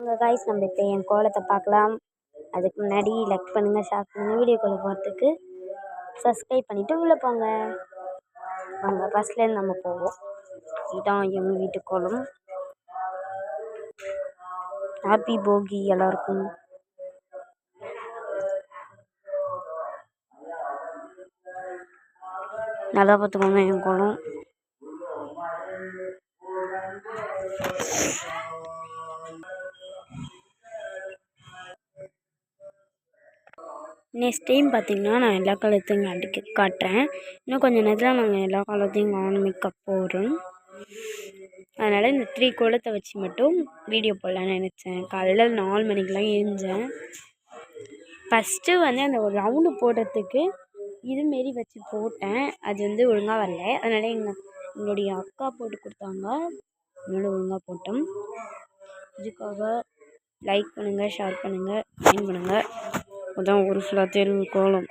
அங்கே காய்ஸ் நம்ம இப்போ என் கோலத்தை பார்க்கலாம். அதுக்கு முன்னாடி லைக் பண்ணுங்கள் ஷேர் பண்ணுங்கள் வீடியோக்குள்ளே போகிறதுக்கு சப்ஸ்கிரைப் பண்ணிவிட்டு உள்ளே போங்க. வாங்க ஃபஸ்ட்லேருந்து நம்ம போவோம். இதுதான் எங்கள் வீட்டு கோலம். ஹாப்பி போகி எல்லாருக்கும். நல்லா பார்த்துக்கோங்க என் கோலம். நெக்ஸ்ட் டைம் பார்த்திங்கன்னா நான் எல்லா காலத்தையும் அடிக்க காட்டுறேன். இன்னும் கொஞ்சம் நேரத்தில் நாங்கள் எல்லா காலத்தையும் ஆரம்பிக்க போகிறோம் அதனால் இந்த த்ரீ கோலத்தை வச்சு மட்டும் வீடியோ போடலான்னு நினச்சேன். காலையில் நாலு மணிக்கெலாம் எழுந்தேன். ஃபஸ்ட்டு வந்து அந்த ஒரு ரவுண்டு போடுறதுக்கு இதுமாரி வச்சு போட்டேன். அது வந்து ஒழுங்காக வரல. அதனால் எங்கள் எங்களுடைய அக்கா போட்டு கொடுத்தாங்க. அதனால் ஒழுங்காக போட்டோம். இதுக்காக லைக் பண்ணுங்கள் ஷேர் பண்ணுங்கள் கமெண்ட் பண்ணுங்கள் அப்போ ஊர் ஃபுல்லாக தெருவு கோலம்.